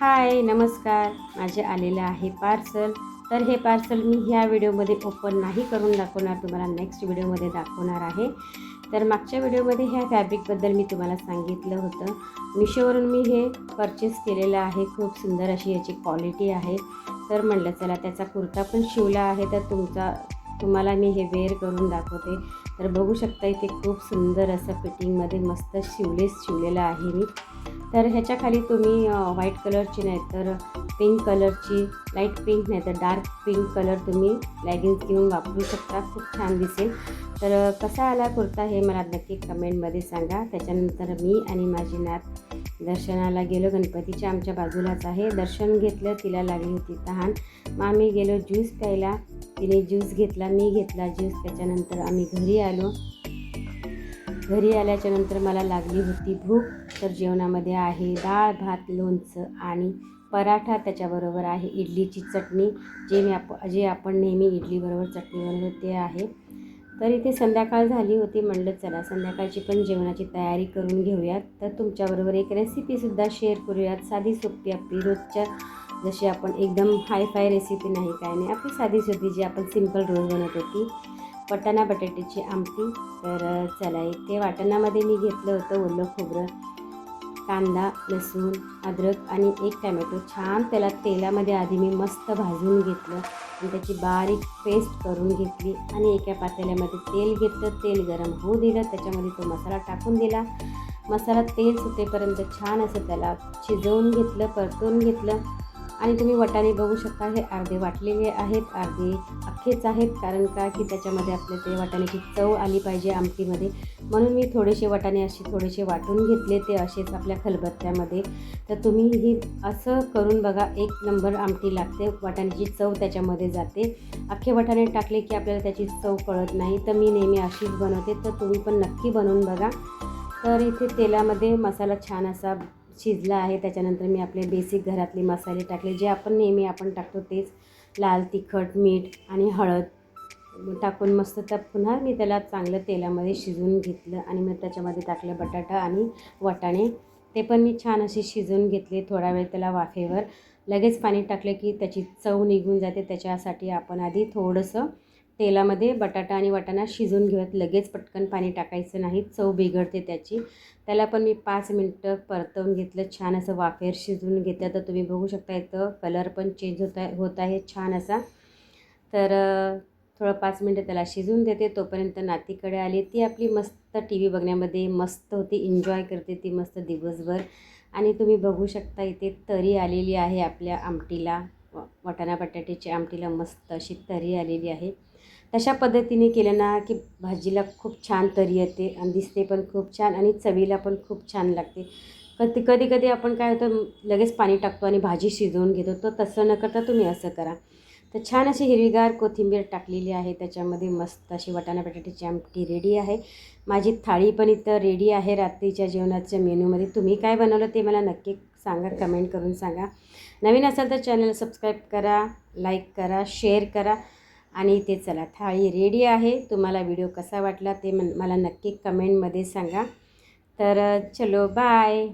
हाय नमस्कार. माझे आलेलं आहे पार्सल. तर हे पार्सल मी ह्या व्हिडिओमध्ये ओपन नाही करून दाखवणार तुम्हाला नेक्स्ट व्हिडिओमध्ये दाखवणार आहे. तर मागच्या व्हिडिओमध्ये ह्या फॅब्रिकबद्दल मी तुम्हाला सांगितलं होतं. मिशोवरून मी हे परचेस केलेलं आहे. खूप सुंदर अशी याची क्वालिटी आहे. तर म्हणलं चला त्याचा कुर्ता पण शिवला आहे तर तुमचा तुम्हाला मी हे वेअर करून दाखवते. तर बघू शकता इथे खूप सुंदर असं फिटिंगमध्ये मस्त शिवलेस शिवलेलं आहे मी. तर ह्याच्या खाली तुम्ही व्हाईट कलरची नाही तर पिंक कलरची लाइट पिंक नाही तर डार्क पिंक कलर तुम्ही लॅगिन्स घेऊन वापरू शकता. खूप छान दिसेल. तर कसा आला कुर्ता हे मला नक्की कमेंटमध्ये सांगा. त्याच्यानंतर मी आणि माझी नात दर्शनाला गेलो. गणपतीच्या आमच्या बाजूलाच आहे. दर्शन घेतलं तिला लागली होती तहान. मग आम्ही गेलो ज्यूस प्यायला. तिने ज्यूस घेतला मी घेतला ज्यूस त्याच्यानंतर आम्ही घरी आलो. घरी आल्याच्यानंतर मला लागली होती भूक. तर जेवणामध्ये आहे डाळ भात लोणचं आणि पराठा त्याच्याबरोबर आहे. इडलीची चटणी जे मी आप जे आपण नेहमी इडलीबरोबर चटणी बनवतो ते आहे. तर इथे संध्याकाळ झाली होती. म्हणलं चला संध्याकाळची पण जेवणाची तयारी करून घेऊयात. तर तुमच्याबरोबर एक रेसिपीसुद्धा शेअर करूयात. साधी सोपी आपली रोजच्या जशी आपण एकदम हाय फाय रेसिपी नाही काय नाही. आपली साधी सोपी जी आपण सिंपल रोज बनवतो ती वाटाणा बटाट्याची आमटी. तर चला इथे वाटाणामध्ये मी घेतलं होतं ओलं खोबरं कांदा लसूण अद्रक आणि एक टॅमॅटो. छान त्याला तेलामध्ये आधी मी मस्त भाजून घेतलं आणि त्याची बारीक पेस्ट करून घेतली आणि एका पातेल्यामध्ये तेल घेतलं. तेल गरम होऊ दिलं. त्याच्यामध्ये तो मसाला टाकून दिला. मसाला तेल सुटेपर्यंत छान असं त्याला शिजवून घेतलं परतून घेतलं. आणि तुम्ही वटाणे बघू शकता हे अर्धे वाटलेले आहेत अर्धे अख्खेच आहेत कारण का की त्याच्यामध्ये आपल्या ते वाटाण्याची चव आली पाहिजे आमटीमध्ये. म्हणून मी थोडेसे वाटाणे असे थोडेसे वाटून घेतले ते असेच आपल्या खलबत्त्यामध्ये. तर तुम्ही ही असं करून बघा एक नंबर आमटी लागते वाटाण्याची चव त्याच्यामध्ये जाते. अख्खे वाटाणे टाकले की आपल्याला त्याची चव कळत नाही. तर मी नेहमी अशीच बनवते तर तुम्ही पण नक्की बनवून बघा. तर इथे तेलामध्ये मसाला छान असा शिजला आहे त्याच्यानंतर मी आपले बेसिक घरातले मसाले टाकले. जे आपण नेहमी आपण टाकतो तेच लाल तिखट मीठ आणि हळद. टाकून मस्त त्या पुन्हा मी त्याला चांगलं तेलामध्ये शिजवून घेतलं आणि मग त्याच्यामध्ये टाकलं बटाटा आणि वाटाणे. ते पण मी छान असे शिजवून घेतले थोडा वेळ त्याला वाफेवर. लगेच पाणी टाकलं की त्याची चव निघून जाते. त्याच्यासाठी आपण आधी थोडंसं तेलामध्ये बटाटा आणि वाटाणा शिजून घेऊयात. लगेच पटकन पाणी टाकायचं नाही. चव बिघडते त्याची. त्याला पण मी पाच मिनटं परतवून घेतलं. छान असं वाफेर शिजवून घेतलं. तर तुम्ही बघू शकता इथं कलर पण चेंज होत आहे होत आहे. छान असा. तर थोडं पाच मिनटं त्याला शिजून देते. तोपर्यंत नातीकडे आली. ती आपली मस्त टी व्ही बघण्यामध्ये मस्त होती. एन्जॉय करते ती मस्त दिवसभर. आणि तुम्ही बघू शकता इथे तरी आलेली आहे आपल्या आमटीला. वाटाणा बटाट्याची आमटीला मस्त अशी तरी आलेली आहे. तशा पद्धतीने केलं ना की भाजीला खूप छान तरी येते आणि दिसते पण खूप छान आणि चवीला पण खूप छान लागते. कधी कधी कधी आपण काय होतं लगेच पाणी टाकतो आणि भाजी शिजवून घेतो. तर तसं न करता तुम्ही असं करा. तर छान अशी हिरवीगार कोथिंबीर टाकलेली आहे. त्याच्यामध्ये मस्त अशी वाटाणा बटाट्याची आमटी रेडी आहे. माझी थाळी पण इथं रेडी आहे. रात्रीच्या जेवणाच्या मेनूमध्ये तुम्ही काय बनवलं ते मला नक्की सांगा कमेंट करून सांगा. नवीन असाल तर चॅनल सबस्क्राईब करा लाईक करा शेअर करा. आणि इथे चला थाळी रेडी आहे. तुम्हाला व्हिडिओ कसा वाटला ते मला नक्की कमेंटमध्ये सांगा. तर चलो बाय